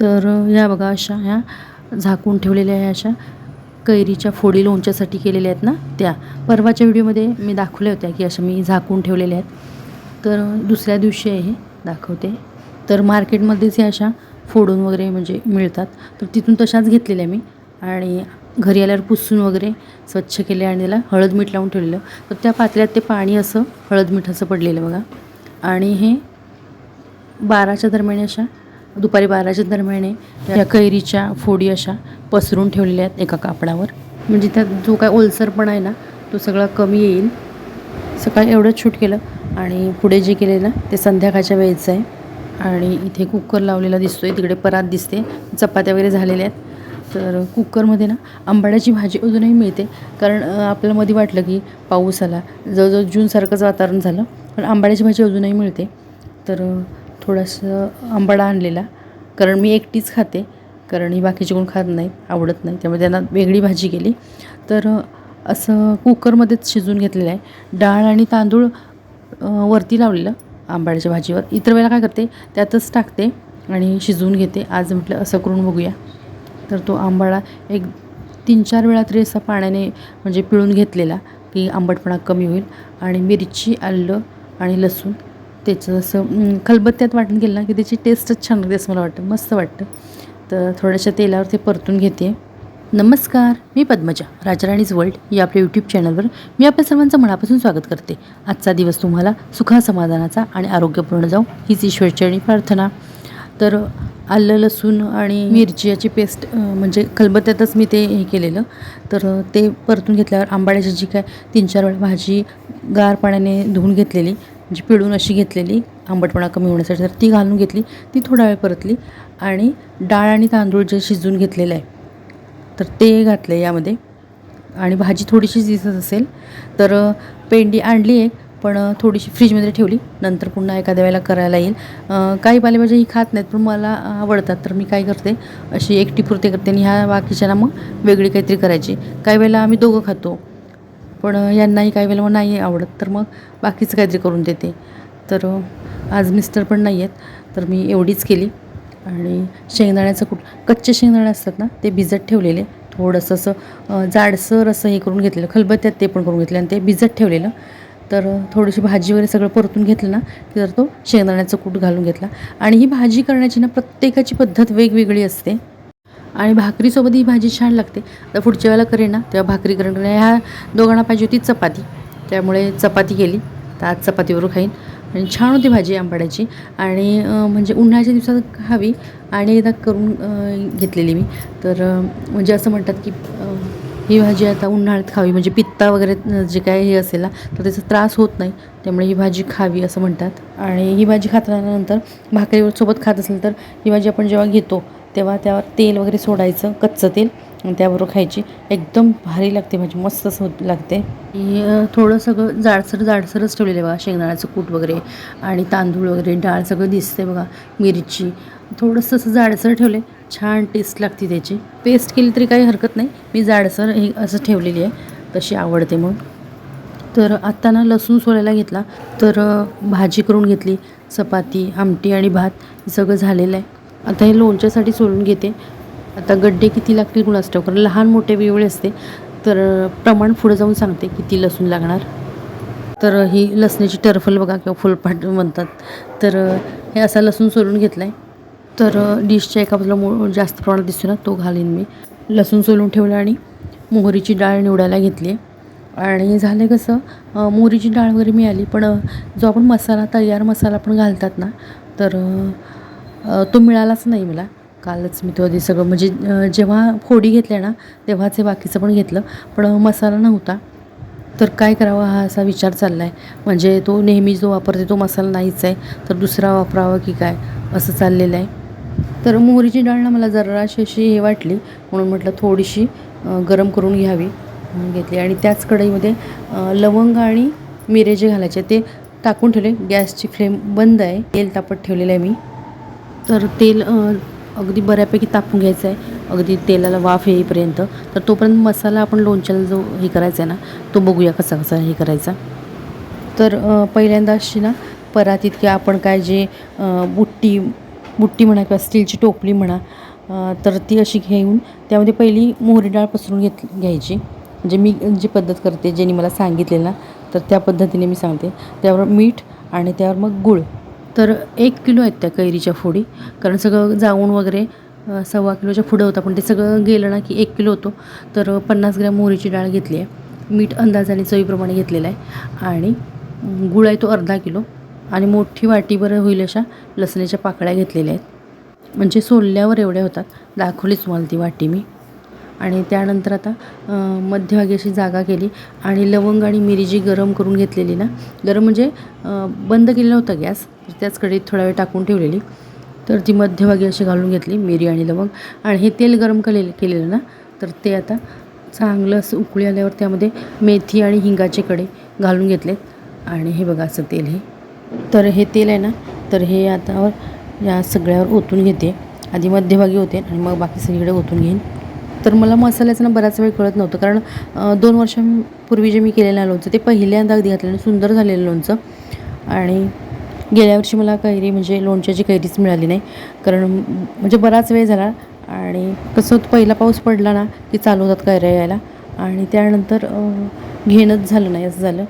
तर ह्या बघा अशा ह्या झाकून ठेवलेल्या ह्या अशा. कैरीच्या फोडी लोणच्यासाठी केलेल्या आहेत ना त्या. परवाच्या व्हिडिओमध्ये मी दाखवल्या होत्या की अशा मी झाकून ठेवलेल्या आहेत. तर दुसऱ्या दिवशी आहे हे दाखवते. तर मार्केटमध्येच ह्या अशा फोडून वगैरे म्हणजे मिळतात. तर तिथून तशाच घेतलेल्या मी. आणि घरी आल्यावर पुसून वगैरे स्वच्छ केले आणि त्याला हळद मीठ लावून ठेवलेलं. तर त्या पातळ्यात ते पाणी असं हळद मिठाचं पडलेलं बघा. आणि हे बाराच्या दरम्यान अशा दुपारी बाराच्या दरम्यान या कैरीच्या फोडी अशा पसरून ठेवलेल्या आहेत एका कापडावर. म्हणजे त्यात जो काय ओलसरपणा आहे ना तो सगळा कमी येईल. सकाळी एवढंच शूट केलं आणि पुढे जे केलेलं ते संध्याकाळच्या वेळेचं आहे. आणि इथे कुकर लावलेला दिसतो आहे तिकडे परात दिसते. चपात्या वगैरे झालेल्या आहेत. तर कुकरमध्ये ना आंबाड्याची भाजी अजूनही मिळते. कारण आपल्याला मध्ये वाटलं की पाऊस आला. जवळजवळ जूनसारखंच वातावरण झालं. पण आंबाड्याची भाजी अजूनही मिळते. तर थोडंसं आंबाडा आणलेला. कारण मी एकटीच खाते. कारण ही बाकीचे कोण खात नाहीत आवडत नाही त्यामुळे त्यांना वेगळी भाजी केली तर असं कुकरमध्येच शिजवून घेतलेलं आहे. डाळ आणि तांदूळ वरती लावलेलं आंबाड्याच्या भाजीवर. इतर वेळेला काय करते त्यातच टाकते आणि शिजवून घेते. आज म्हटलं असं करून बघूया. तर तो आंबाडा एक तीन चार वेळा तरी असा पाण्याने म्हणजे पिळून घेतलेला की आंबटपणा कमी होईल. आणि मिरची आलं आणि लसूण त्याचं असं खलबत्त्यात वाटून गेलं ना की त्याची टेस्टच छान लागते असं मला वाटतं मस्त वाटतं. तर थोड्याशा तेलावर ते परतून घेते. नमस्कार मी पद्मजा राजाराणीज वर्ल्ड या आपल्या यूट्यूब चॅनलवर मी आपल्या सर्वांचं मनापासून स्वागत करते. आजचा दिवस तुम्हाला सुखा समाधानाचा आणि आरोग्यपूर्ण जाऊ हीच ईश्वरचरणी प्रार्थना. तर आलं लसूण आणि मिरची याची पेस्ट म्हणजे खलबत्त्यातच मी ते हे केलेलं. तर ते परतून घेतल्यावर आंबाड्याची जी काय तीन चार वेळा भाजी गार पाण्याने धुवून घेतलेली जी पिळून अशी घेतलेली आंबटपणा कमी होण्यासाठी तर ती घालून घेतली ती थोडा वेळ परतली आणि डाळ आणि तांदूळ जे शिजवून घेतलेलं आहे तर ते घातलं यामध्ये. आणि भाजी थोडीशी दिसत असेल तर पेंडी आणली एक पण थोडीशी फ्रीजमध्ये ठेवली. नंतर पुन्हा एखाद्या वेळेला करायला येईल. काही पालेभाज्या ही खात नाहीत पण मला आवडतात तर मी काय करते अशी एकटी पुरते करते आणि ह्या बाकीच्या ना मग वेगळी काहीतरी करायची. काही वेळेला आम्ही दोघं खातो. पण यांनाही काही वेळेला मग नाही आवडत. तर मग बाकीचं काहीतरी करून देते. तर आज मिस्टर पण नाही आहेत. तर मी एवढीच केली. आणि शेंगदाण्याचं कुठ कच्चे शेंगदाणे असतात ना ते भिजत ठेवलेले. थोडंसं असं जाडसर असं हे करून घेतलेलं. खलबत्त्यात ते पण करून घेतलं आणि ते भिजत ठेवलेलं. तर थोडीशी भाजी वगैरे सगळं परतून घेतलं ना की तर तो शेंगदाण्याचं कूट घालून घेतला. आणि ही भाजी करण्याची ना प्रत्येकाची पद्धत वेगवेगळी असते. आणि भाकरीसोबत ही भाजी छान लागते. तर पुढच्या वेळेला करेन ना तेव्हा भाकरी करेन ह्या दोघांना पाहिजे होती चपाती. त्यामुळे चपाती केली. तर आज चपातीवर खाईन. आणि छान होती भाजी आंबाड्याची. आणि म्हणजे उन्हाळ्याच्या दिवसात खावी. आणि एकदा करून घेतलेली मी. तर म्हणजे असं म्हणतात की ही भाजी आता उन्हाळ्यात खावी. म्हणजे पित्ता वगैरे जे काय हे असेल ना तर त्याचा त्रास होत नाही. त्यामुळे ही भाजी खावी असं म्हणतात. आणि ही भाजी खातानंतर भाकरीवर सोबत खात असेल तर ही भाजी आपण जेव्हा घेतो तेव्हा त्यावर तेल वगैरे सोडायचं कच्चं तेल आणि त्याबरोबर खायची. एकदम भारी लागते भाजी मस्त असं होत लागते थोडं सगळं जाडसर जाडसरच ठेवलेलं आहे बघा शेंगदाण्याचं कूट वगैरे आणि तांदूळ वगैरे डाळ सगळं दिसते बघा मिरची. थोडंसं असं जाडसर ठेवले छान टेस्ट लागते त्याची. पेस्ट केली तरी काही हरकत नाही मी जाडसर हे असं ठेवलेली आहे तशी आवडते मग तर आत्ता ना लसूण सोलायला घेतला तर भाजी करून घेतली चपाती आमटी आणि भात सगळं झालेलं आहे. आता हे लोणच्यासाठी सोलून घेते. आता गड्डे किती लागतील कुणास ठाऊक? कारण लहान मोठे वेगळे असते. तर प्रमाण पुढे जाऊन सांगते किती लसूण लागणार. तर ही लसणीची टरफल बघा किंवा फुलपाट म्हणतात. तर हे असा लसूण सोलून घेतला आहे तर डिशच्या एका बाजूला मो जास्त प्रमाणात दिसतो ना तो घालीन मी. लसूण सोलून ठेवलं आणि मोहरीची डाळ निवडायला घेतली आहे आणि झालं कसं मोहरीची डाळ वगैरे मिळाली. पण जो आपण मसाला तयार मसाला पण घालतात ना तर तो मिळालाच नाही मला. कालच मी तो आधी सगळं म्हणजे जेव्हा फोडी घेतल्या ना तेव्हाच हे बाकीचं पण घेतलं. पण मसाला नव्हता. तर काय करावं हा असा विचार चालला आहे म्हणजे तो नेहमी जो वापरते तो मसाला नाहीच आहे. तर दुसरा वापरावा की काय? असं चाललेलं आहे. तर मोहरीची डाळ ना मला जराशी अशी हे वाटली. म्हणून म्हटलं थोडीशी गरम करून घ्यावी. म्हणून घेतली. आणि त्याच कढईमध्ये लवंग आणि मिरे जे घालायचे ते टाकून ठेवले. गॅसची फ्लेम बंद आहे. तेल तापत ठेवलेलं आहे मी. तर तेल अगदी बऱ्यापैकी तापून घ्यायचं आहे अगदी तेलाला वाफ येईपर्यंत. तर तोपर्यंत मसाला आपण लोणच्याला जो हे करायचा आहे ना तो बघूया कसा कसा हे करायचा. तर पहिल्यांदा अशी ना परातीत किंवा आपण काय जे बुट्टी बुट्टी म्हणा किंवा स्टीलची टोपली म्हणा तर ती अशी घेऊन त्यामध्ये पहिली मोहरी डाळ पसरून घेत घ्यायची. म्हणजे मी जी पद्धत करते ज्यांनी मला सांगितलेलं ना तर त्या पद्धतीने मी सांगते. त्यावर मीठ आणि त्यावर मग गूळ. तर एक किलो आहेत त्या कैरीच्या फोडी. कारण सगळं जाऊन वगैरे सव्वा किलोच्या पुढं होतं पण ते सगळं गेलं ना की एक किलो होतो. तर पन्नास ग्रॅम मोहरीची डाळ घेतली आहे. मीठ अंदाजाने चवीप्रमाणे घेतलेलं आहे. आणि गुळ आहे तो अर्धा किलो. आणि मोठी वाटीभर होईल अशा लसणीच्या पाकळ्या घेतलेल्या आहेत. म्हणजे सोलल्यावर एवढ्या होतात. दाखवलीच तुम्हाला ती वाटी मी. आणि त्यानंतर आता मध्यभागी अशी जागा केली. आणि लवंग आणि मिरी जी गरम करून घेतलेली ना गरम म्हणजे बंद केलेला होता गॅस. म्हणजे त्याच कढईत थोडा वेळ टाकून ठेवलेली. तर ती मध्यभागी अशी घालून घेतली मिरी आणि लवंग. आणि हे तेल गरम केलेलं केलेलं ना तर ते आता चांगलं असं उकळी आल्यावर त्यामध्ये मेथी आणि हिंगाचे कडे घालून घेतलेत आणि हे बघा असं तेल हे. तर हे तेल आहे ना तर हे आता या सगळ्यावर ओतून घेते. आधी मध्यभागी होते आणि मग बाकी सगळीकडे ओतून घेईन. तर मला मसाल्याचं ना बराच वेळ कळत नव्हतं कारण दोन वर्षांपूर्वी जे मी केलेलं लोणचं ते पहिल्यांदा अगदी घातलेलं सुंदर झालेलं लोणचं. आणि गेल्या वर्षी मला कैरी म्हणजे लोणच्याची कैरीच मिळाली नाही. कारण म्हणजे बराच वेळ झाला आणि कसं होतं पहिला पाऊस पडला ना की चालू होतात कैऱ्या यायला. आणि त्यानंतर घेणंच झालं नाही असं झालं.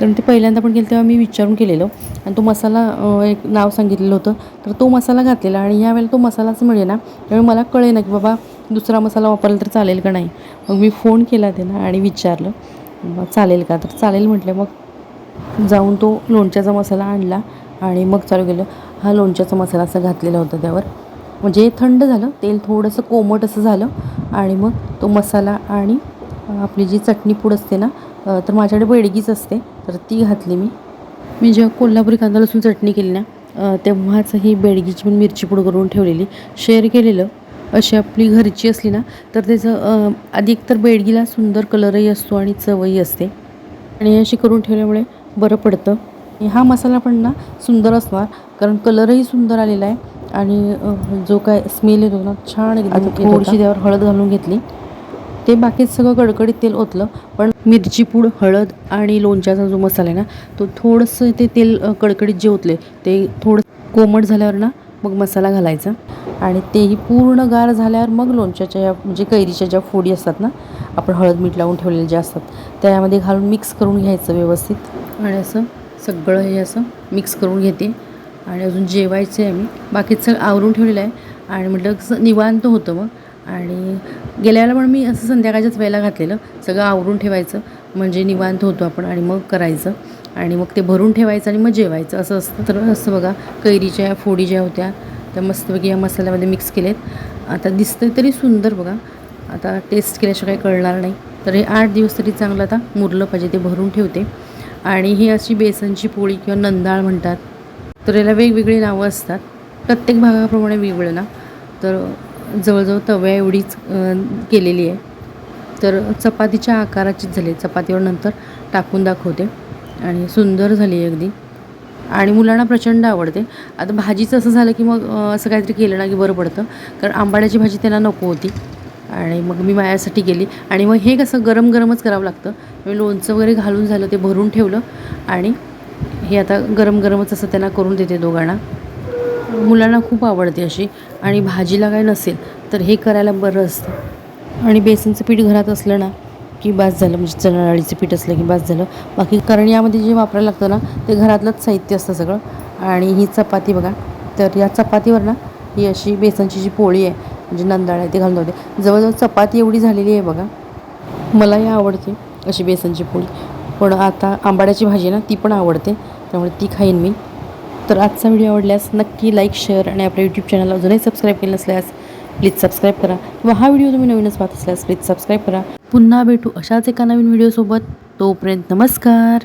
कारण ते पहिल्यांदा पण केलं तेव्हा मी विचारून केलेलं. आणि तो मसाला एक नाव सांगितलेलं होतं. तर तो मसाला घातलेला आणि ह्यावेळेला तो मसालाच मिळे ना त्यामुळे मला कळे ना की बाबा दुसरा मसाला वापरला तर चालेल का नाही. मग मी फोन केला त्यांना आणि विचारलं चालेल का? तर चालेल म्हटलं. मग जाऊन तो लोणच्याचा मसाला आणला. आणि मग चालू केलं. हा लोणच्याचा मसाला असा घातलेला होता त्यावर. म्हणजे थंड झालं तेल थोडंसं कोमट असं झालं आणि मग तो मसाला आणि आपली जी चटणी पूड असते ना तर माझ्याकडे बेडगीच असते तर ती घातली मी. मी जेव्हा कोल्हापुरी कांदा लसूण चटणी केली ना तेव्हाच ही बेडगीची पण मिरची पूड करून ठेवलेली शेअर केलेलं. अशी आपली घरची असली ना तर त्याचं अधिक तर बेडगीला सुंदर कलरही असतो आणि चवही असते. आणि अशी करून ठेवल्यामुळे बरं पडतं. हा मसाला पण ना सुंदर असणार कारण कलरही सुंदर आलेला आहे. आणि जो काय स्मेल येतो ना छान एकदम थोडीशी त्यावर हळद घालून घेतली. ते बाकीच सगळं कडकडीत तेल ओतलं पण मिरची पूड हळद आणि लोणच्याचा जो मसाला आहे ना तो थोडंसं ते तेल कडकडीत जे ओतले ते थोडं कोमट झाल्यावर ना मग मसाला घालायचा. आणि तेही पूर्ण गार झाल्यावर मग लोणच्याच्या या म्हणजे कैरीच्या ज्या फोडी असतात ना आपण हळद मीठ लावून ठेवलेले जे असतात त्यामध्ये घालून मिक्स करून घ्यायचं व्यवस्थित. आणि असं सगळं हे असं मिक्स करून घेते. आणि अजून जेवायचं आहे मी बाकीचं सगळं आवरून ठेवलेलं आहे. आणि म्हटलं कसं निवांत होतं मग. आणि गेल्या वेळेला पण मी असं संध्याकाळच्याच वेळेला घातलेलं. सगळं आवरून ठेवायचं. म्हणजे निवांत होतो आपण आणि मग करायचं. आणि मग ते भरून ठेवायचं आणि मग जेवायचं. असं असतं तर असं बघा. कैरीच्या या फोडी ज्या होत्या. त्या मस्तपैकी या मसाल्यामध्ये मिक्स केलेत. आता दिसतं तरी सुंदर बघा. आता टेस्ट केल्याशिवाय काही कळणार नाही. तर हे आठ दिवस तरी चांगलं आता मुरलं पाहिजे. ते भरून ठेवते. आणि ही अशी बेसनची पोळी किंवा नंदाळ म्हणतात तर याला वेगवेगळी नावं असतात. प्रत्येक भागाप्रमाणे वेगळं ना? तर जवळजवळ तव्या एवढीच केलेली आहे. तर चपातीच्या आकाराचीच झाली चपातीवर नंतर टाकून दाखवते. आणि सुंदर झाली आहे अगदी. आणि मुलांना प्रचंड आवडते. आता भाजीचं असं झालं की मग असं काहीतरी केलं ना की बरं पडतं. कारण आंबाड्याची भाजी त्यांना नको होती. आणि मग मी माझ्यासाठी गेली. आणि मग हे कसं गरम गरमच करावं लागतं. मी लोणचं वगैरे घालून झालं ते भरून ठेवलं. आणि हे आता गरम गरमच असं त्यांना करून देते दोघांना. मुलांना खूप आवडते अशी. आणि भाजीला काय नसेल तर हे करायला बरं असतं. आणि बेसनचं पीठ घरात असलं ना की बास झालं. म्हणजे चणा डाळीचं पीठ असलं की बास झालं. बाकी कारण यामध्ये जे वापरायला लागतं ना ते घरातलंच साहित्य असतं सगळं. आणि ही चपाती बघा. तर या चपातीवर ना ही अशी बेसनची जी पोळी आहे म्हणजे जे नंदाळ आहे ते घालून होते जवळजवळ चपाती एवढी झालेली आहे बघा. मलाही आवडते अशी बेसनची पोळी. पण आता आंबाड्याची भाजी ना ती पण आवडते. त्यामुळे ती खाईन मी. तर आजचा व्हिडिओ आवडल्यास नक्की लाईक शेअर आणि आपल्या यूट्यूब चॅनलला अजूनही सबस्क्राईब केलं नसल्यास प्लीज सबस्क्राईब करा. किंवा हा व्हिडिओ तुम्ही नवीनच पाहत असल्यास प्लीज सबस्क्राईब करा. पुन्हा भेटू अशाच एका नवीन व्हिडिओसोबत. तोपर्यंत नमस्कार.